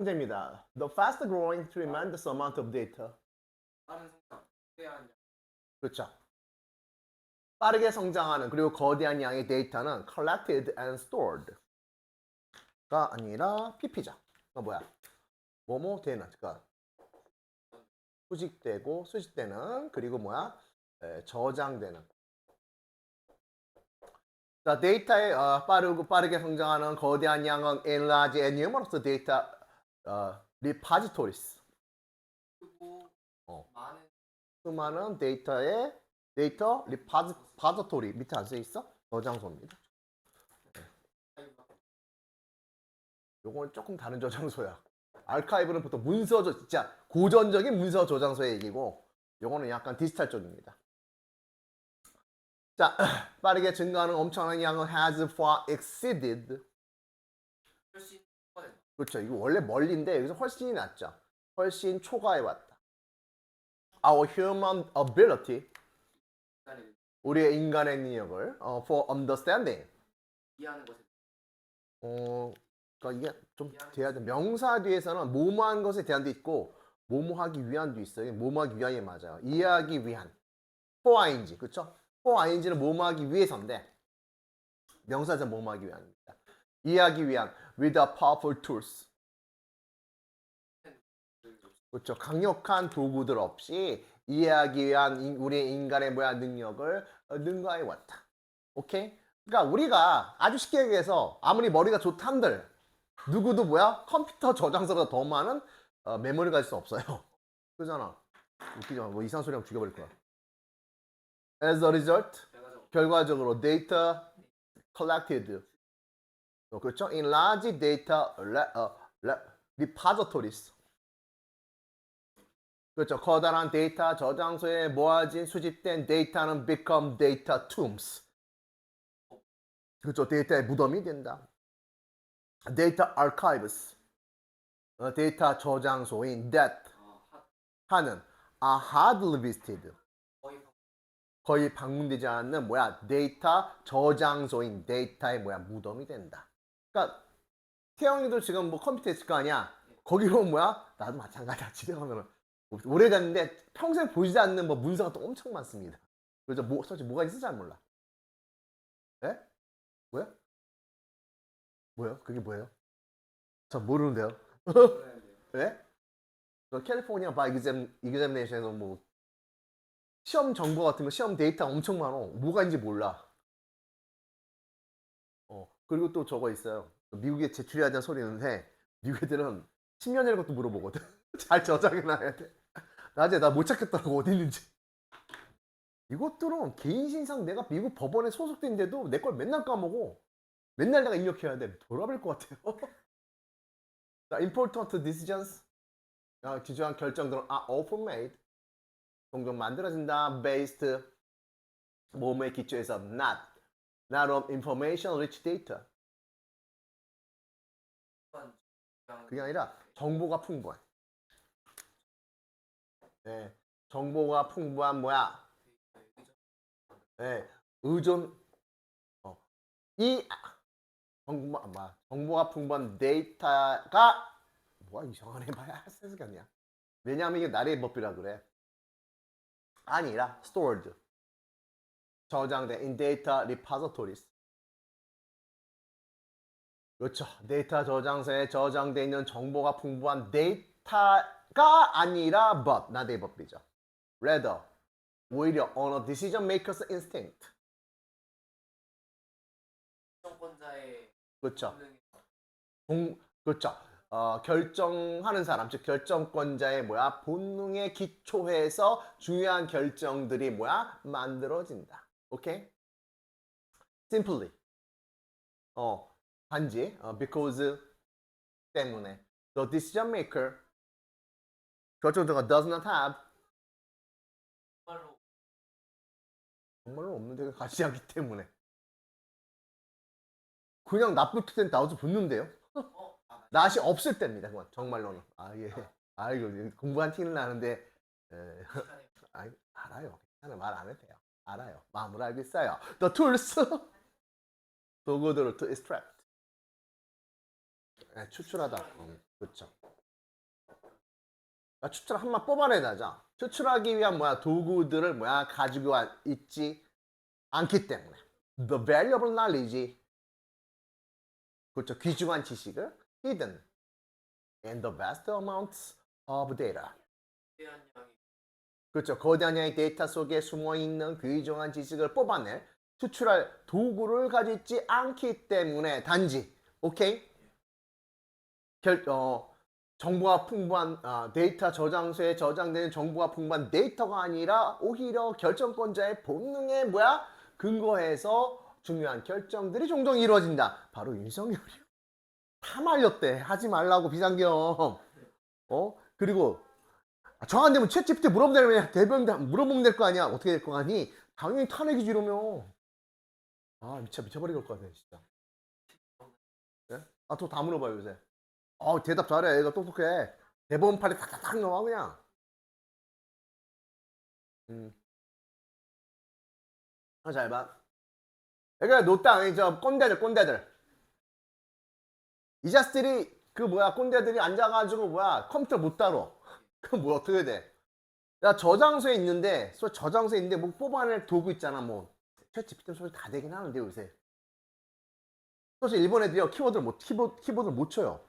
문제입니다. The fast growing tremendous amount of data. 빠른 성장, 대한 그렇죠. 빠르게 성장하는 그리고 거대한 양의 데이터는 collected and stored가 아니라 PP죠. 그 뭐야? 뭐뭐 되는 그러니까 수집되고 수집되는 그리고 뭐야? 에, 저장되는. 자, 데이터의 어, 빠르고 빠르게 성장하는 거대한 양은 enlarge and numerous data 어. 크고 어. 많은 수많은 데이터의 데이터 리파지토리 밑에 안 써 있어? 저장소입니다. 타입과 요건 조금 다른 저장소야. 아카이브는 보통 문서 저 진짜 고전적인 문서 저장소의 얘기고 요거는 약간 디지털 쪽입니다. 자, 빠르게 증가하는 엄청난 양은 has far exceeded. 그렇죠. 이거 원래 멀리인데 여기서 훨씬이 낫죠. 훨씬 초과해 왔다. Our human ability, 우리의 인간의 능력을 어, for understanding. 이해하는 것에 어, 그러니까 이게 좀 돼야 돼. 명사 뒤에서는 뭐뭐한 것에 대한도 있고 뭐뭐하기 위한도 있어요. 뭐뭐하기 위한이 맞아요. 이해하기 위한. for ing, 그렇죠? for ing는 뭐뭐하기 위해서인데 명사에서 뭐뭐하기 위한입니다. 이해하기 위한 with a powerful tools. 그렇죠. 강력한 도구들 없이 이해하기 위한 인- 우리의 인간의 뭐야 능력을 어, 능가해 왔다. 오케이? 그러니까 우리가 아주 쉽게 얘기해서 아무리 머리가 좋단들 누구도 뭐야 컴퓨터 저장소보다 더 많은 어, 메모리 가질 수 없어요. 그잖아. 웃기지 마. 뭐 이상한 소리 하면 죽여버릴 거야. As a result, 결과적으로 결과적으로 data collected. 어, 그렇죠? In large data 어, re- repositories. 그렇죠. 커다란 데이터 저장소에 모아진 수집된 데이터는 become data tombs. 그렇죠. 데이터의 무덤이 된다. 데이터 archives. 어, 데이터 저장소인 that 하는 are hardly visited. 거의 방문되지 않는 뭐야 데이터 저장소인 데이터의 뭐야 무덤이 된다. 그러니까 태영이도 지금 뭐 컴퓨터 있을 거 아니야. 거기로 뭐야 나도 마찬가지야. 집에 가면은 오래됐는데 평생 보이지 않는 뭐 문서가 또 엄청 많습니다. 그래서 뭐 솔직히 뭐가 있을지 잘 몰라. 예? 뭐야? 뭐요? 그게 뭐예요? 저 모르는데요. 예? 저 캘리포니아 바 이그잼 이그잼네이션에서 뭐 시험 정보 같은 거 시험 데이터 엄청 많어. 뭐가 있는지 몰라. 어 그리고 또 저거 있어요. 미국에 제출해야 되는 소리 있는데 미국 애들은 10년 전의 것도 물어보거든. 잘 저장해놔야 돼. 낮에 나 못 찾겠더라고 어디 있는지. 이것들은 개인 신상 내가 미국 법원에 소속된데도 내 걸 맨날 까먹어. 맨날 내가 입력해야 돼. 돌아볼 것 같아요. 자, important decisions. 어, 지주한 결정들은 are often made. 종종 만들어진다. based 몸의 기초에서 not. On information rich data. 그게 아니라 정보가 풍부한. 네, 정보가 풍부한 뭐야? 네, 의존. 어, 이 정보, 아? 정보가 풍부한 데이터가 뭐야 이상하네 봐야 센스가 아니야. 왜냐하면 이게 나라의 법이라 그래. 아니라 stored. 저장된 in data repositories. 그렇죠. 데이터 저장소에 저장되어 있는 정보가 풍부한 데이터가 아니라 but 나의 법이죠. rather 오히려 on a decision maker's instinct. 정권자의 그렇죠. 공, 그렇죠. 어, 결정하는 사람, 즉 결정권자의 뭐야 본능에 기초해서 중요한 결정들이 뭐야 만들어진다. 오케이? Simply. 어, 단지 어, because 때문에 the decision maker 결정자가 does not have 정말로 정말로 없는 데가 가지 않기 때문에 그냥 나쁠 땐 나와서 붙는데요. 어? 아, 낯이 없을 때입니다. 그건 정말로는. 아 예. 아이고 공부한 티는 나는데 에, 아이, 알아요. 괜찮아 말 안 해도 돼요. 알아요. 마음으로 알고 있어요. The tools 도구들을 to extract 예, 추출하다. 음. 그렇죠. 그러니까 추출을 한번 뽑아내자자. 추출하기 위한 뭐야 도구들을 뭐야 가지고 와- 있지 않기 때문에 the valuable knowledge 그렇죠 귀중한 지식을 hidden in the vast amounts of data 그렇죠 거대한 양의 데이터 속에 숨어 있는 귀중한 지식을 뽑아낼 추출할 도구를 가지고 있지 않기 때문에 단지 오케이 결, 어, 정보가 풍부한 아, 데이터 저장소에 저장되는 정보가 풍부한 데이터가 아니라 오히려 결정권자의 본능에 뭐야 근거해서 중요한 결정들이 종종 이루어진다. 바로 윤석열이요. 다 말렸대. 하지 말라고 비상경. 어 그리고 아, 정안 되면 채 GPT 물어보면 되면 대변 물어보면 될 거 아니야. 어떻게 될 거 아니? 당연히 탄핵이 지르며. 아 미쳐 미쳐버릴 것 같아 진짜. 네? 아 또 다 물어봐요 요새. 어 대답 잘해. 얘가 똑똑해. 대법원 판에 탁탁탁 나와 그냥. 음. 아, 잘 봐. 그러니까 노땅 저 꼰대들 꼰대들. 이 자식들이 그 뭐야 꼰대들이 앉아가지고 뭐야 컴퓨터 못 다뤄. 그럼 뭐 어떻게 돼? 야 저장소에 있는데 소- 저장소에 있는데 뭐 뽑아낼 도구 있잖아 뭐. 챗GPT 소리 다 되긴 하는데 요새. 사실 일본 애들이 키워드를 못 키보드 키보드를 못 쳐요.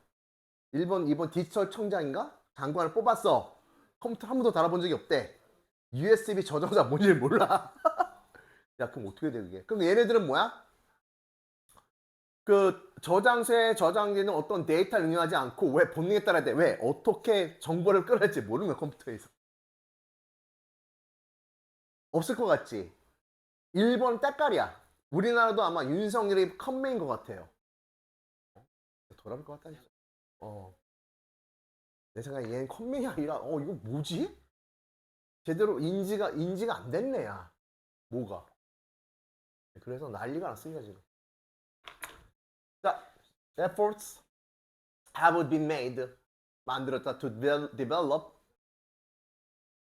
일본 이번 디지털 청장인가 장관을 뽑았어. 컴퓨터 한 번도 달아본 적이 없대. USB 저장소가 뭔지 몰라. 야 그럼 어떻게 돼 그게? 그럼 얘네들은 뭐야? 그 저장소에 저장되는 어떤 데이터를 응용하지 않고 왜 본능에 따라야 돼? 왜 어떻게 정보를 끌어야지 모르는 컴퓨터에서. 없을 것 같지? 일본 때깔이야. 우리나라도 아마 윤석열이 컴맹인 것 같아요. 어? 돌아올 것 같다. 진짜. 어. 내 생각에 얘는 컴맹이 아니라 어 이거 뭐지? 제대로 인지가 인지가 안 됐네 야. 뭐가? 그래서 난리가 났습니다 지금. 자, efforts have been made 만들었다 to devel- develop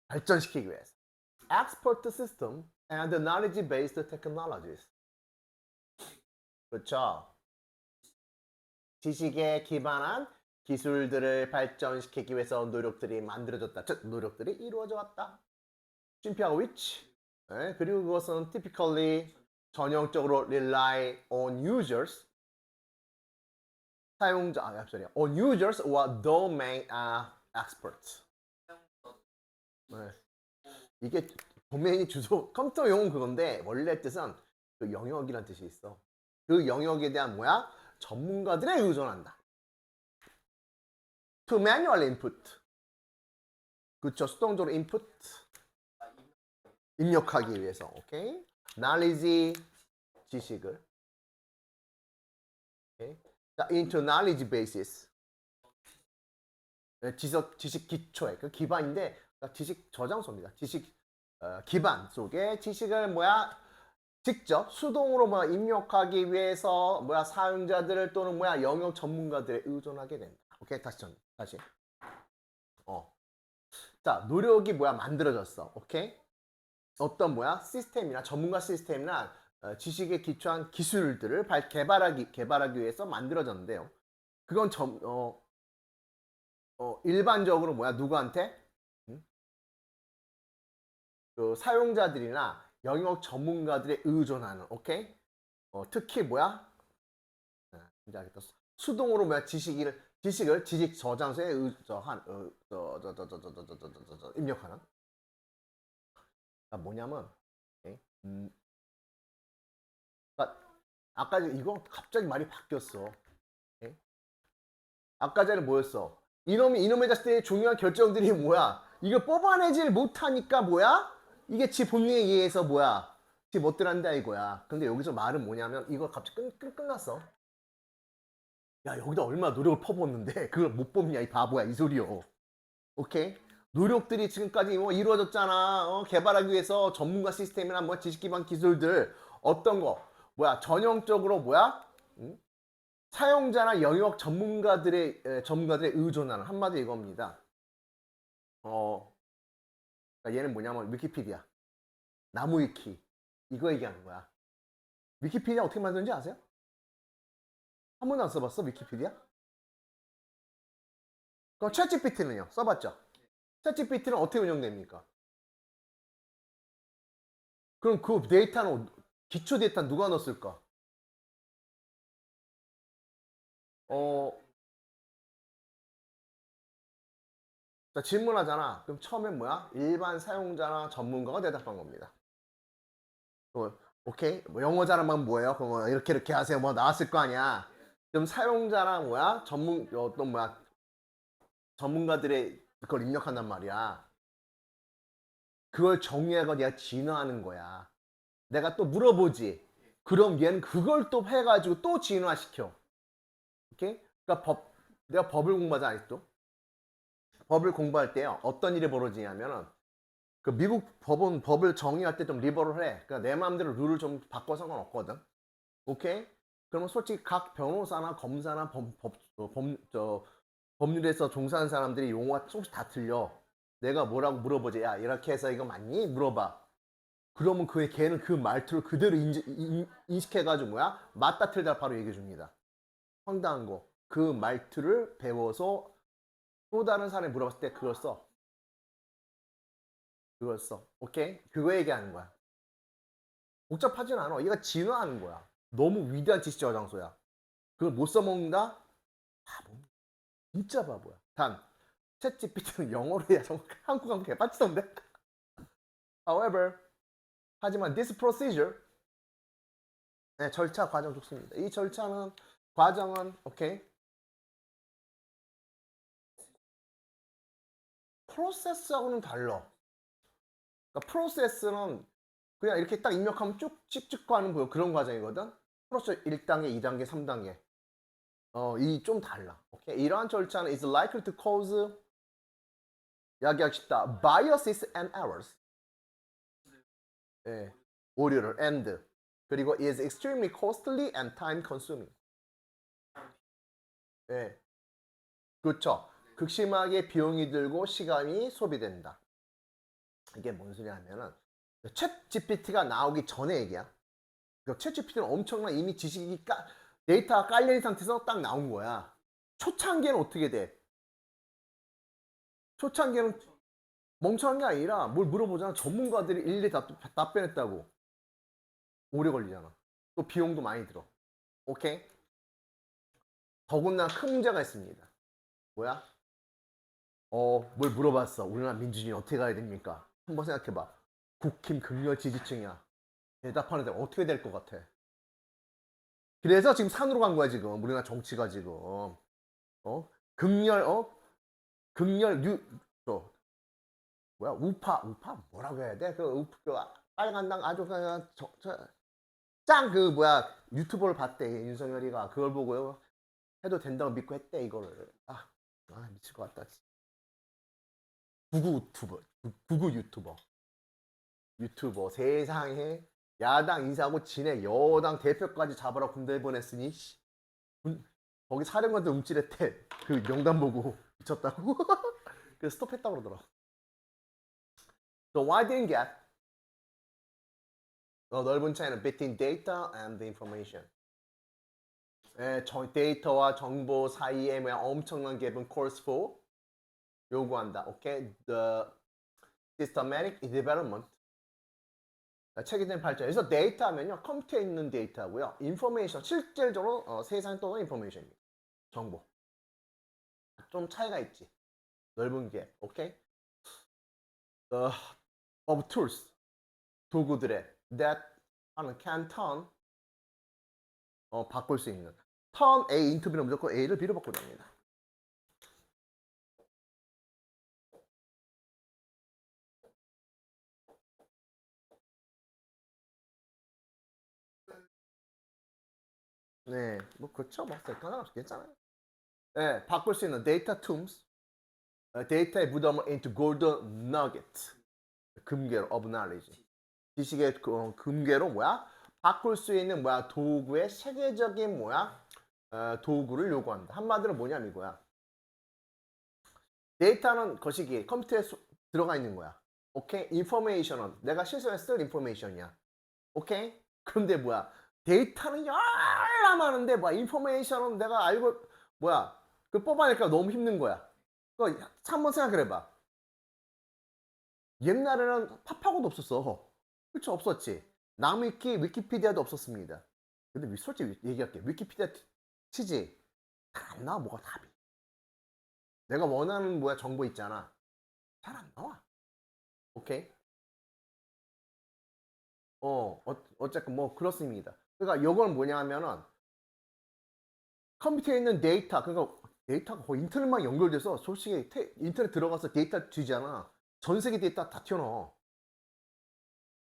발전시키기 위해서 expert system and knowledge based technologies. 그렇죠. 지식에 기반한 기술들을 발전시키기 위해서 노력들이 만들어졌다. 즉 노력들이 이루어져 왔다. 쉼표하고 which. 네, 그리고 그것은 typically 전형적으로 rely on users 사용자 아 sorry on users or domain uh, experts. 네. 이게 도메인이 주소 컴퓨터 용어는 그건데 원래 뜻은 그 영역이란 뜻이 있어. 그 영역에 대한 뭐야? 전문가들에 의존한다. To manual input. 그쵸 수동적으로 input 입력하기 위해서 오케이 knowledge 지식을 오케이 자 into knowledge basis. 네, 지적 지식 기초에 그 기반인데 그러니까 지식 저장소입니다. 지식 어, 기반 속에 지식을 뭐야? 직접 수동으로 뭐 입력하기 위해서 뭐야? 사용자들을 또는 뭐야? 영역 전문가들에 의존하게 된다. 오케이? 다시 전 다시. 어 자 노력이 뭐야? 만들어졌어. 오케이? 어떤 뭐야? 시스템이나 전문가 시스템이나 어, 지식에 기초한 기술들을 발, 개발하기 개발하기 위해서 만들어졌는데요. 그건 점, 어, 어, 일반적으로 뭐야 누구한테 응? 그 사용자들이나 영역 전문가들에 의존하는 오케이 어, 특히 뭐야 아. 수동으로 뭐야 지식을 지식을 지식 저장소에 의저한 어, 입력하는 아, 뭐냐면 오케이? 음, 그러니까 아까 이거 갑자기 말이 바뀌었어. 오케이? 아까 전에 뭐였어? 이놈이 이놈의 자식들의 중요한 결정들이 뭐야? 이거 뽑아내질 못하니까 뭐야? 이게 지 본능에 의해서 뭐야? 지 못들한다 이거야. 근데 여기서 말은 뭐냐면 이거 갑자기 끝, 끝, 끝났어. 야 여기다 얼마나 노력을 퍼붓는데 그걸 못 뽑냐 이 바보야 이 소리요. 오케이? 노력들이 지금까지 뭐 이루어졌잖아. 어, 개발하기 위해서 전문가 시스템이나 뭐 지식 기반 기술들 어떤 거 뭐야 전형적으로 뭐야 응? 사용자나 영역 전문가들의 에, 전문가들의 의존하는 한마디 이겁니다. 어 그러니까 얘는 뭐냐면 위키피디아 나무 위키 이거 얘기하는 거야. 위키피디아 어떻게 만드는지 아세요? 한 번도 안 써봤어 위키피디아? 그럼 챗GPT는요? 써봤죠? 챗GPT는 어떻게 운영됩니까? 그럼 그 데이터는 기초 데이터 누가 넣었을까? 어, 자, 질문하잖아. 그럼 처음엔 뭐야? 일반 사용자나 전문가가 대답한 겁니다. 어, 오케이? 뭐 영어 잘하면 뭐예요? 그럼 뭐 이렇게 이렇게 하세요. 뭐 나왔을 거 아니야. 그럼 사용자나 뭐야? 전문 어떤 뭐야? 전문가들의 그걸 입력한단 말이야. 그걸 정의하고 내가 진화하는 거야. 내가 또 물어보지. 그럼 얘는 그걸 또 해가지고 또 진화시켜. 오케이? 그러니까 법, 내가 법을 공부하지 아직도. 법을 공부할 때요. 어떤 일이 벌어지냐면은 그 미국 법은 법을 정의할 때 좀 리버럴해. 그러니까 내 마음대로 룰을 좀 바꿔 상관없거든. 오케이? 그러면 솔직히 각 변호사나 검사나 법, 법, 어, 법, 저, 법률에서 종사하는 사람들이 용어가 조금씩 다 틀려. 내가 뭐라고 물어보지. 야, 이렇게 해서 이거 맞니? 물어봐. 그러면 그 걔는 그 말투를 그대로 인지, 인, 인식해가지고 뭐야? 맞다 틀다 바로 얘기해 줍니다. 황당한 거. 그 말투를 배워서 또 다른 사람이 물어봤을 때 그걸 써. 그걸 써. 오케이? 그거 얘기하는 거야. 복잡하진 않아. 얘가 진화하는 거야. 너무 위대한 지식 저장소야. 그걸 못 써먹는다? 바보. 진짜 바보야. 단, 챗GPT는 영어로 해야 정말 한국 가면 개빡치던데? However, 하지만 this procedure, 네, 절차 과정 좋습니다. 이 절차는, 과정은, 오케이? 프로세스하고는 달라. 그러니까 프로세스는 그냥 이렇게 딱 입력하면 쭉 찍찍 가는 뭐 그런 과정이거든. 프로세스 1단계, 2단계, 3단계. 어, 이 좀 달라. 오케이. 이러한 절차는 is likely to cause 이야기하기 쉽다. biases and errors. 예. 오류를 and 그리고 is extremely costly and time consuming. 예. 그렇죠. 극심하게 비용이 들고 시간이 소비된다. 이게 뭔 소리 하면은 챗 GPT가 나오기 전에 얘기야. 그챗 GPT는 엄청난 이미 지식이 까, 데이터가 깔려있는 상태에서 딱 나온 거야. 초창기에는 어떻게 돼? 초창기에는 멍청한 게 아니라 뭘 물어보잖아. 전문가들이 일일이 답, 답변했다고. 오래 걸리잖아. 또 비용도 많이 들어. 오케이? 더군다나 큰 문제가 있습니다. 뭐야? 어, 뭘 물어봤어. 우리나라 민주주의 어떻게 가야 됩니까? 한번 생각해봐. 국힘 극렬 지지층이야. 대답하는데 어떻게 될 것 같아? 그래서 지금 산으로 간 거야, 지금. 우리나라 정치가 지금. 어? 극렬, 어? 극렬, 유, 저, 뭐야, 우파, 우파? 뭐라고 해야 돼? 그, 우, 그 빨간당 아주 그냥, 저, 저, 짱, 그, 뭐야, 유튜버를 봤대, 윤석열이가. 그걸 보고요. 해도 된다고 믿고 했대, 이거를. 아, 아 미칠 것 같다. 구구 유튜버, 구- 구구 유튜버. 유튜버 세상에 야당 인사하고 지네 여당 대표까지 잡으라 군대 보냈으니 씨. 군- 거기 사령관들 움찔했대 그 명단 보고 미쳤다고 그래서 스톱했다고 그러더라 So get 어, 넓은 차이는 between data and the information 예, 저, 데이터와 정보 사이에 뭐야 엄청난 갭은 calls for 요구한다 오케이 the systematic development 체계적인 발전. 그래서 데이터 하면요. 컴퓨터에 있는 데이터고요. 인포메이션, 실질적으로 어, 세상에 떠오는 인포메이션입니다. 정보. 좀 차이가 있지. 넓은 게. 오케이? The of tools. 도구들의 that 하는 can turn 어, 바꿀 수 있는. turn A into B는 무조건 A를 B로 바꾸려 합니다. 네, 뭐 그렇죠. 뭐 상관없이 괜찮아요. 네, 바꿀 수 있는 데이터 툼스, 어, 데이터의 무덤을 into golden nugget, 금괴로 of knowledge. 지식의 그, 어, 금괴로 뭐야? 바꿀 수 있는 뭐야 도구의 세계적인 뭐야 어, 도구를 요구한다. 한마디로 뭐냐면 이거야. 데이터는 거시기 컴퓨터에 소- 들어가 있는 거야. 오케이? 인포메이션은 내가 실생활에 쓸 인포메이션이야. 오케이? 그런데 뭐야? 데이터는 열나 많은데 뭐야 인포메이션은 내가 알고 뭐야 그 뽑아내니까 너무 힘든 거야 그 한번 생각해봐. 옛날에는 파파고도 없었어. 그렇죠 없었지. 남위키 위키피디아도 없었습니다. 근데 위- 솔직히 얘기할게. 위키피디아 치지 잘안 나와 뭐가 답이. 내가 원하는 뭐야 정보 있잖아. 잘 안 나와. 오케이. 어, 어 어쨌든 뭐 그렇습니다. 그러니까 요건 뭐냐 하면은 컴퓨터에 있는 데이터 그러니까 데이터가 거의 인터넷만 연결돼서 솔직히 테- 인터넷 들어가서 데이터 뒤잖아. 전 세계 데이터 다 튀어나와.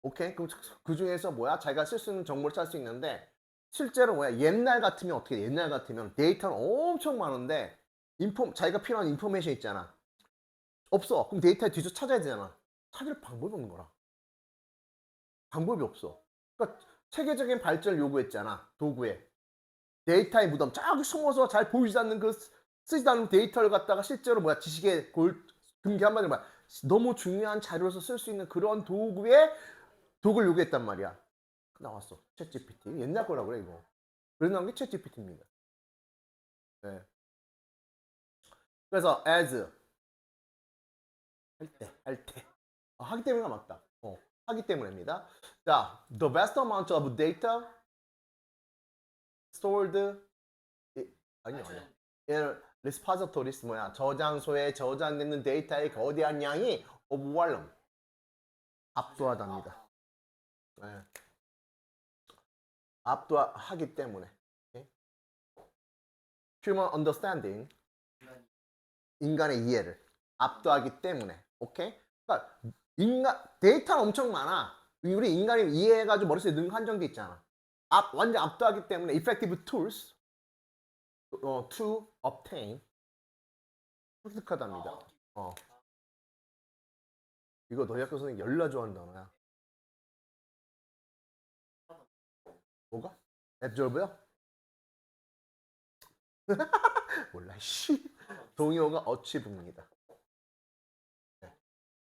오케이? 그럼 그 중에서 뭐야? 자기가 쓸 수 있는 정보를 찾을 수 있는데 실제로 뭐야? 옛날 같으면 어떻게 돼? 옛날 같으면 데이터는 엄청 많은데 인포 자기가 필요한 인포메이션 있잖아. 없어. 그럼 데이터에 뒤져 찾아야 되잖아. 찾을 방법이 없는 거라. 방법이 없어. 그러니까 체계적인 발전을 요구했잖아. 도구에. 데이터의 무덤 저기 숨어서 잘 보이지 않는 그 쓰- 쓰지도 않는 데이터를 갖다가 실제로 뭐야 지식의 골 금기 한마디로 뭐야 너무 중요한 자료로서 쓸 수 있는 그런 도구에 도구를 요구했단 말이야. 나왔어. 챗 GPT 옛날 거라 그래 이거. 그래서 나온 게챗 GPT입니다. 네. 그래서 as. 할 때 할 때. 아, 하기 때문에가 맞다. 어, 하기 때문입니다. 자 the vast amount of data stored 이- 아니요 아니요 뭐야 저장소에 저장되는 데이터의 거대한 양이 overwhelm 압도하답니다. 네. 압도하기 때문에 오케이? human understanding 인간의 이해를 압도하기 때문에 오케이? 그러니까 인간 데이터는 엄청 많아. 우리 인간이 이해해가지고 머릿속에 넣는 한정돼 있잖아. 압 완전 압도하기 때문에 effective tools 어, to obtain 획득하답니다. 어. 이거 너희 학교 선생님 열나 좋아하는 단어야. 뭐가? absorb요? 몰라 씨. 동의어가 어치브입니다. 네.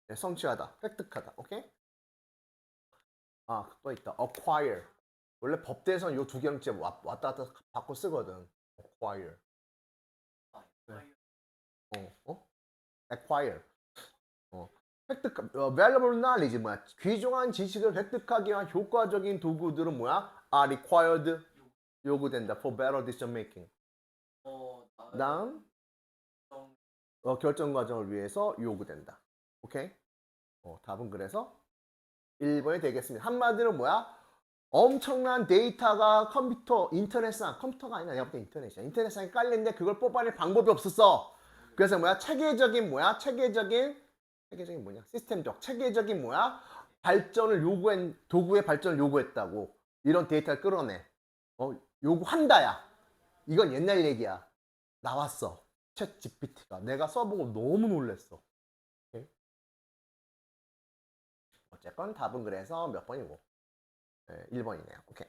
네, 성취하다, 획득하다. 오케이? 아, 또 있다. acquire. 원래 법대에서는 요두 개는 진짜 왔- 왔다 갔다 바꿔 쓰거든. Acquire. 어, 어? acquire. 어. 획득, 어, valuable knowledge 뭐야? 귀중한 지식을 획득하기 위한 효과적인 도구들은 뭐야? are required 요구된다 for better decision making. 어, 다음 어, 결정 과정을 위해서 요구된다. 오케이? 어, 답은 그래서 1번이 되겠습니다. 한마디로 뭐야? 엄청난 데이터가 컴퓨터, 인터넷상, 컴퓨터가 아니라 내가 볼때 인터넷이야. 인터넷상에 깔렸는데 그걸 뽑아낼 방법이 없었어. 그래서 뭐야? 체계적인 뭐야? 체계적인, 체계적인 뭐냐? 시스템적, 체계적인 뭐야? 발전을 요구한, 도구의 발전을 요구했다고. 이런 데이터를 끌어내. 어, 요구한다야. 이건 옛날 얘기야. 나왔어. 챗 GPT가. 내가 써보고 너무 놀랬어. 오케이? 어쨌건 답은 그래서 몇 번이고? 네, 1번이네요. 오케이.